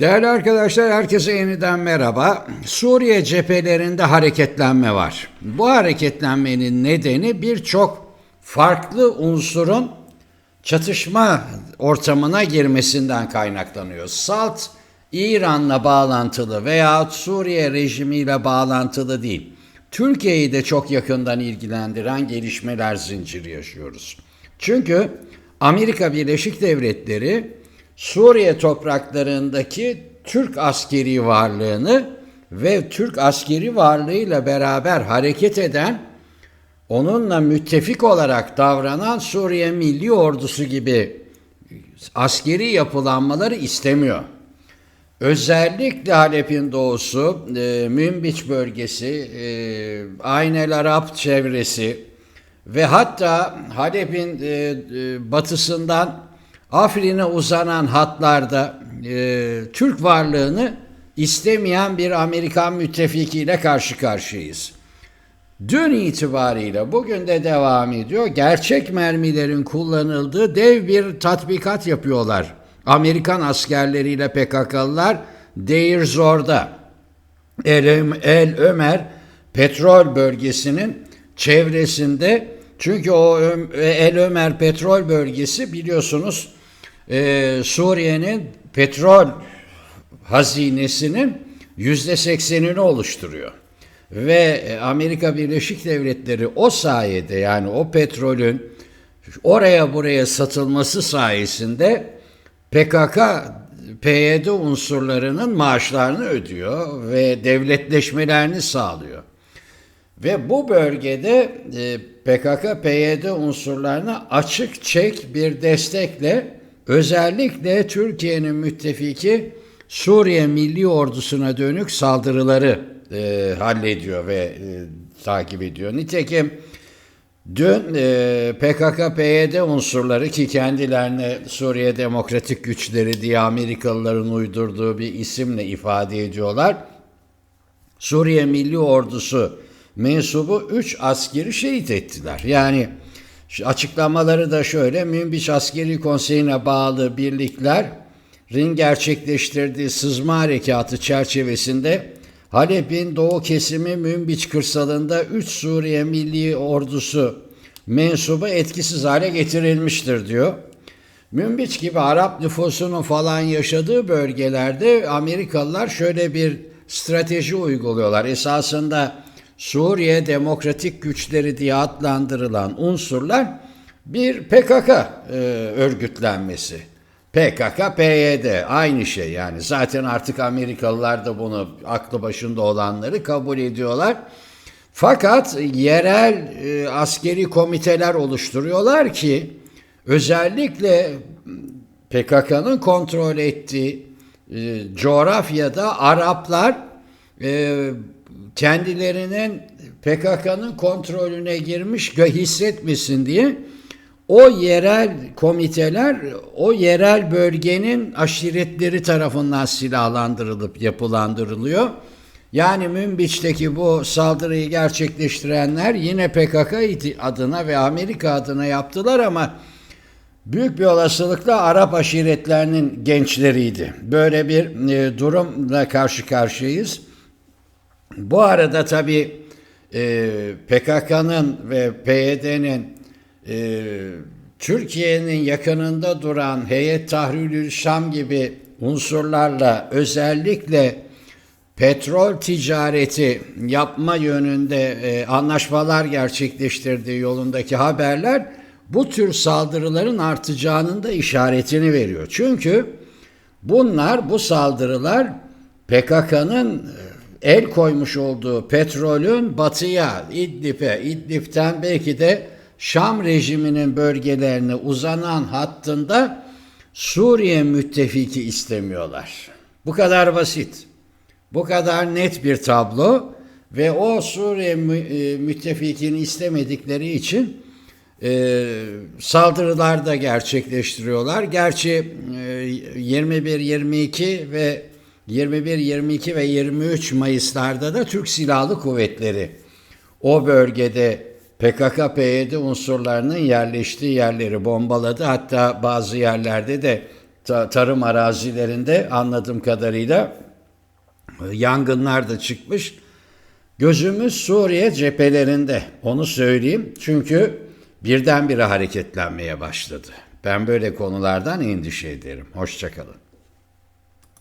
Değerli arkadaşlar herkese yeniden merhaba. Suriye cephelerinde hareketlenme var. Bu hareketlenmenin nedeni birçok farklı unsurun çatışma ortamına girmesinden kaynaklanıyor. SALT İran'la bağlantılı veya Suriye rejimiyle bağlantılı değil. Türkiye'yi de çok yakından ilgilendiren gelişmeler zinciri yaşıyoruz. Çünkü Amerika Birleşik Devletleri Suriye topraklarındaki Türk askeri varlığını ve Türk askeri varlığıyla beraber hareket eden, onunla müttefik olarak davranan Suriye Milli Ordusu gibi askeri yapılanmaları istemiyor. Özellikle Halep'in doğusu, e, Münbiç bölgesi, e, Aynel Arap çevresi ve hatta Halep'in e, e, batısından Afrin'e uzanan hatlarda e, Türk varlığını istemeyen bir Amerikan müttefikiyle karşı karşıyayız. Dün itibariyle bugün de devam ediyor. Gerçek mermilerin kullanıldığı dev bir tatbikat yapıyorlar. Amerikan askerleriyle PKK'lılar Deir Zor'da El, El Ömer petrol bölgesinin çevresinde çünkü o El Ömer petrol bölgesi biliyorsunuz e, Suriye'nin petrol hazinesinin yüzde seksenini oluşturuyor. Ve Amerika Birleşik Devletleri o sayede yani o petrolün oraya buraya satılması sayesinde PKK PYD unsurlarının maaşlarını ödüyor ve devletleşmelerini sağlıyor. Ve bu bölgede e, PKK PYD unsurlarına açık çek bir destekle özellikle Türkiye'nin müttefiki Suriye Milli Ordusu'na dönük saldırıları e, hallediyor ve e, takip ediyor. Nitekim dün e, PKK-PYD unsurları ki kendilerine Suriye Demokratik Güçleri diye Amerikalıların uydurduğu bir isimle ifade ediyorlar. Suriye Milli Ordusu mensubu 3 askeri şehit ettiler. Yani açıklamaları da şöyle Münbiç Askeri Konseyi'ne bağlı birliklerin gerçekleştirdiği sızma harekatı çerçevesinde Halep'in doğu kesimi Münbiç kırsalında 3 Suriye Milli Ordusu mensubu etkisiz hale getirilmiştir diyor. Münbiç gibi Arap nüfusunun falan yaşadığı bölgelerde Amerikalılar şöyle bir strateji uyguluyorlar. Esasında Suriye Demokratik Güçleri diye adlandırılan unsurlar bir PKK e, örgütlenmesi. PKK, PYD aynı şey yani. Zaten artık Amerikalılar da bunu aklı başında olanları kabul ediyorlar. Fakat yerel e, askeri komiteler oluşturuyorlar ki özellikle PKK'nın kontrol ettiği e, coğrafyada Araplar e, kendilerinin PKK'nın kontrolüne girmiş hissetmesin diye o yerel komiteler o yerel bölgenin aşiretleri tarafından silahlandırılıp yapılandırılıyor. Yani Münbiç'teki bu saldırıyı gerçekleştirenler yine PKK adına ve Amerika adına yaptılar ama büyük bir olasılıkla Arap aşiretlerinin gençleriydi. Böyle bir e, durumla karşı karşıyayız. Bu arada tabii e, PKK'nın ve PYD'nin e, Türkiye'nin yakınında duran Heyet Tahrirül Şam gibi unsurlarla özellikle petrol ticareti yapma yönünde e, anlaşmalar gerçekleştirdiği yolundaki haberler bu tür saldırıların artacağının da işaretini veriyor. Çünkü bunlar bu saldırılar PKK'nın el koymuş olduğu petrolün batıya, İdlib'e, İdlib'ten belki de Şam rejiminin bölgelerine uzanan hattında Suriye müttefiki istemiyorlar. Bu kadar basit. Bu kadar net bir tablo ve o Suriye e, müttefikini istemedikleri için e, saldırılar da gerçekleştiriyorlar. Gerçi e, 21, 22 ve 21, 22 ve 23 Mayıs'larda da Türk Silahlı Kuvvetleri o bölgede PKK-PYD unsurlarının yerleştiği yerleri bombaladı. Hatta bazı yerlerde de ta- tarım arazilerinde anladığım kadarıyla e, yangınlar da çıkmış. Gözümüz Suriye cephelerinde. Onu söyleyeyim. Çünkü birdenbire hareketlenmeye başladı. Ben böyle konulardan endişe ederim. Hoşçakalın.